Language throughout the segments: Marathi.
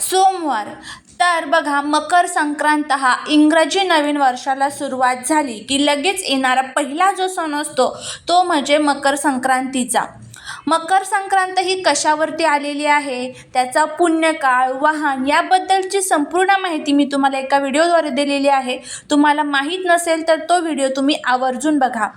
सोमवार. तर बघा मकर संक्रांत हा इंग्रजी नवीन वर्षाला सुरुवात झाली की लगेच येणारा पहिला जो सण असतो तो म्हणजे मकर संक्रांतीचा. मकर संक्रांत ही कशावरती आलेली आहे? त्याचा पुण्यकाळ वाहन याबद्दलची संपूर्ण माहिती मी तुम्हाला एका व्हिडिओद्वारे दिलेली आहे. तुम्हाला माहीत नसेल तर तो व्हिडिओ तुम्ही आवर्जून बघा.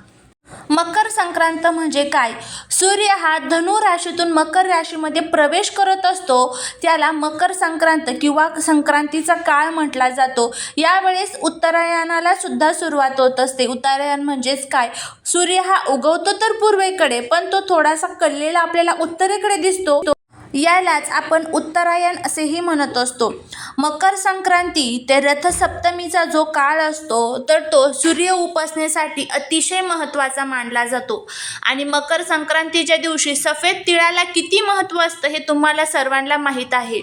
मकर संक्रांत म्हणजे काय? सूर्य हा धनु राशीतून मकर राशीमध्ये प्रवेश करत असतो. त्याला मकर संक्रांत किंवा संक्रांतीचा काळ म्हटला जातो. यावेळेस उत्तरायणाला सुद्धा सुरुवात होत असते. उत्तरायण म्हणजेच काय? सूर्य हा उगवतो तर पूर्वेकडे पण तो थोडासा कललेला आपल्याला उत्तरेकडे दिसतो. यालाच आपण उत्तरायण असेही म्हणत असतो. मकर संक्रांती ते रथसप्तमीचा जो काळ असतो तर तो सूर्य उपासनेसाठी अतिशय महत्त्वाचा मानला जातो. आणि मकर संक्रांतीच्या दिवशी सफेद तिळाला किती महत्त्व असतं हे तुम्हाला सर्वांना माहीत आहे.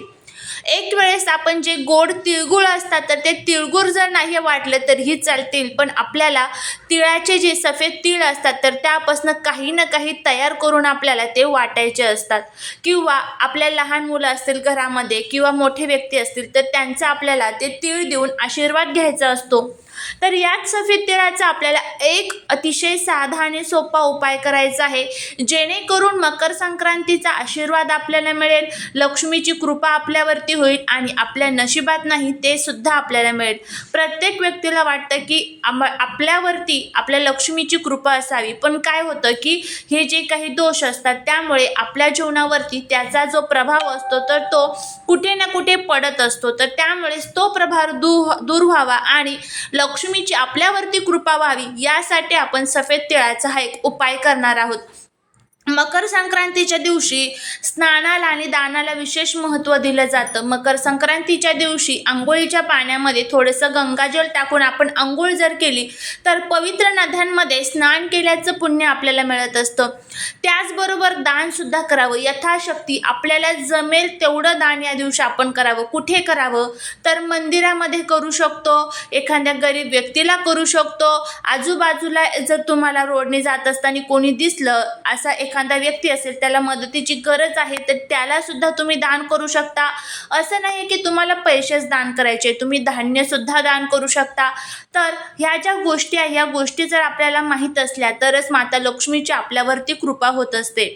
एक वेळेस आपण जे गोड तिळगुळ असतात तर ते तिळगुळ जर नाही वाटलं तरीही चालतील. पण आपल्याला तिळाचे जे सफेद तीळ असतात तर त्यापासून काही ना काही तयार करून आपल्याला ते वाटायचे असतात. किंवा आपल्या लहान मुलं असतील घरामध्ये किंवा मोठे व्यक्ती असतील तर त्यांचा आपल्याला ते तीळ देऊन आशीर्वाद घ्यायचा असतो. तर याच सफेद तिळाचा आपल्याला एक अतिशय साधा आणि सोपा उपाय करायचा आहे. जेणेकरून मकर संक्रांतीचा आशीर्वाद आपल्याला मिळेल लक्ष्मीची कृपा आपल्यावरती होईल आणि आपल्या नशिबात नाही ते सुद्धा आपल्याला मिळेल. प्रत्येक व्यक्तीला वाटतं की आम आपल्यावरती आपल्या लक्ष्मीची कृपा असावी. पण काय होतं की हे जे काही दोष असतात त्यामुळे आपल्या जीवनावरती त्याचा जो प्रभाव असतो तर तो कुठे ना कुठे पडत असतो. तर त्यामुळेच तो प्रभाव दूर दूर व्हावा आणि लक्ष्मीची आपल्यावरती कृपा व्हावी यासाठी आपण सफेद तिळाचा हा एक उपाय करणार आहोत. मकर संक्रांतीच्या दिवशी स्नानाला आणि दानाला विशेष महत्त्व दिलं जातं. मकर संक्रांतीच्या दिवशी आंघोळीच्या पाण्यामध्ये थोडंसं गंगाजल टाकून आपण आंघोळ जर केली तर पवित्र नद्यांमध्ये स्नान केल्याचं पुण्य आपल्याला मिळत असतं. त्याचबरोबर दानसुद्धा करावं. यथाशक्ती आपल्याला जमेल तेवढं दान या दिवशी आपण करावं. कुठे करावं? तर मंदिरामध्ये करू शकतो एखाद्या गरीब व्यक्तीला करू शकतो. आजूबाजूला जर तुम्हाला रोडने जात असताना कोणी दिसलं असा एखादा व्यक्ती असेल त्याला मदतीची गरज आहे तर त्याला सुद्धा तुम्ही दान करू शकता. असं नाही की तुम्हाला पैसेच दान करायचे तुम्ही धान्यसुद्धा दान करू शकता. तर ह्या ज्या गोष्टी आहे ह्या गोष्टी जर आपल्याला माहीत असल्या तरच माता लक्ष्मीची आपल्यावरती कृपा होत असते.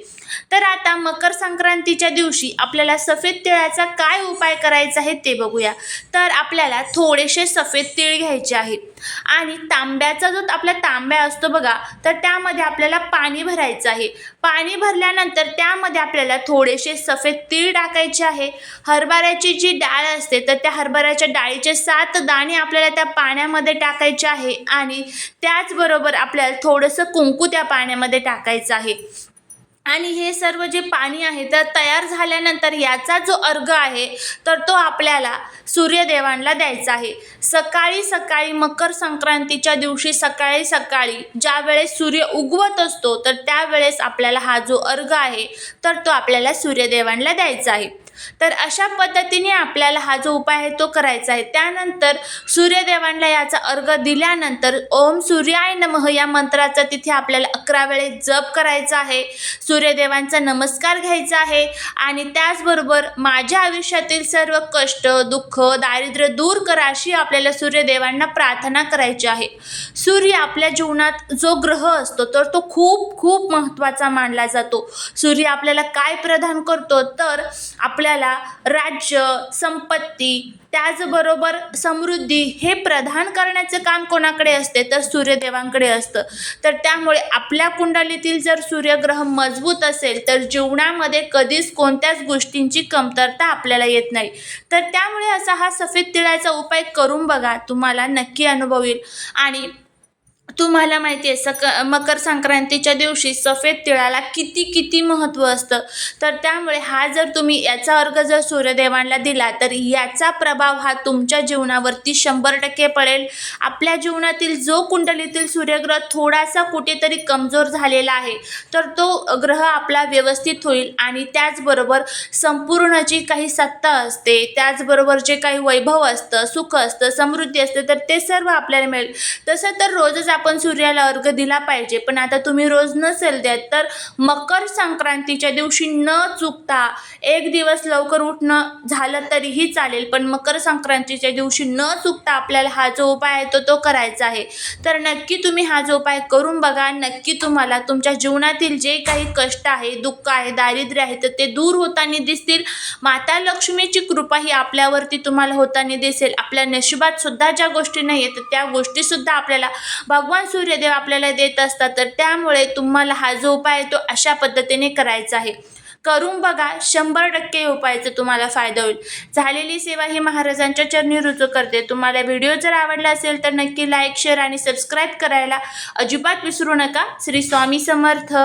तर आता मकर संक्रांतीच्या दिवशी आपल्याला सफेद तिळाचा काय उपाय करायचा आहे ते बघूया. तर आपल्याला थोडेसे सफेद तिळ घ्यायचे आहेत. आणि तांब्याचा जो आपला तांब्या असतो बघा तर त्यामध्ये आपल्याला पाणी भरायचं आहे. पाणी भरल्यानंतर त्यामध्ये आपल्याला थोडेसे सफेद तीळ टाकायचे आहे. हरभऱ्याची जी डाळ असते तर त्या हरभऱ्याच्या डाळीचे सात दाणे आपल्याला त्या पाण्यामध्ये टाकायचे आहे आणि त्याचबरोबर आपल्याला थोडंसं कुंकू त्या पाण्यामध्ये टाकायचं आहे. आणि हे सर्व जे पाणी आहे तर तयार झाल्यानंतर याचा जो अर्घ आहे तर तो आपल्याला सूर्यदेवांना द्यायचा आहे. सकाळी सकाळी मकर संक्रांतीच्या दिवशी सकाळी सकाळी ज्या वेळेस सूर्य उगवत असतो तर त्यावेळेस आपल्याला हा जो अर्घ आहे तर तो आपल्याला सूर्यदेवांना द्यायचा आहे. तर अशा पद्धतीने आपल्याला हा जो उपाय आहे तो करायचा आहे. त्यानंतर सूर्यदेवांना याचा अर्घ दिल्यानंतर ओम सूर्याय नमः या मंत्राचा तिथे आपल्याला अकरा वेळेस जप करायचा आहे. सूर्यदेवांचा नमस्कार घ्यायचा आहे आणि त्याचबरोबर माझ्या आयुष्यातील सर्व कष्ट दुःख दारिद्र्य दूर करा अशी आपल्याला सूर्यदेवांना प्रार्थना करायची आहे. सूर्य आपल्या जीवनात जो ग्रह असतो तर तो खूप खूप महत्त्वाचा मानला जातो. सूर्य आपल्याला काय प्रदान करतो तर आपल्या आपल्याला राज्य संपत्ती त्याचबरोबर समृद्धी हे प्रदान करण्याचं काम कोणाकडे असते? तर सूर्यदेवांकडे असतं. तर त्यामुळे आपल्या कुंडलीतील जर सूर्यग्रह मजबूत असेल तर जीवनामध्ये कधीच कोणत्याच गोष्टींची कमतरता आपल्याला येत नाही. तर त्यामुळे असा हा सफेद तिळाचा उपाय करून बघा तुम्हाला नक्की अनुभव येईल. आणि तुम्हाला माहिती आहे सक मकर संक्रांतीच्या दिवशी सफेद तिळाला किती किती महत्त्व असतं? तर त्यामुळे हा जर तुम्ही याचा अर्घ जर सूर्यदेवांना दिला तर याचा प्रभाव हा तुमच्या जीवनावरती शंभर टक्के पडेल. आपल्या जीवनातील जो कुंडलीतील सूर्यग्रह थोडासा कुठेतरी कमजोर झालेला आहे तर तो ग्रह आपला व्यवस्थित होईल आणि त्याचबरोबर संपूर्ण जी काही सत्ता असते त्याचबरोबर जे काही वैभव असतं सुख असतं समृद्धी असते तर ते सर्व आपल्याला मिळेल. तसं तर रोजच आपण सूर्याला अर्घ दिला पाहिजे. पण आता तुम्ही रोज नसेल द्यात तर मकर संक्रांतीच्या दिवशी न चुकता एक दिवस लवकर उठणं झालं तरीही चालेल. पण मकर संक्रांतीच्या दिवशी न चुकता आपल्याला हा जो उपाय आहे तो तो करायचा आहे. तर नक्की तुम्ही हा जो उपाय करून बघा. नक्की तुम्हाला तुमच्या जीवनातील जे काही कष्ट आहे दुःख आहे दारिद्र्य आहे तर ते दूर होताना दिसतील. माता लक्ष्मीची कृपा ही आपल्यावरती तुम्हाला होताना दिसेल. आपल्या नशिबात सुद्धा ज्या गोष्टी नाही आहेत त्या गोष्टीसुद्धा आपल्याला भगवान सूर्यदेव आपल्याला देत असतात तर त्यामुळे तुम्हाला हा जो उपाय आहे तो अशा पद्धतीने करायचा आहे. करून बघा शंभर टक्के उपायाचा तुम्हाला फायदा होईल. झालेली सेवा ही महाराजांच्या चरणी रुजू करते. तुम्हाला व्हिडिओ जर आवडला असेल तर नक्की लाईक शेअर आणि सबस्क्राईब करायला अजिबात विसरू नका. श्री स्वामी समर्थ.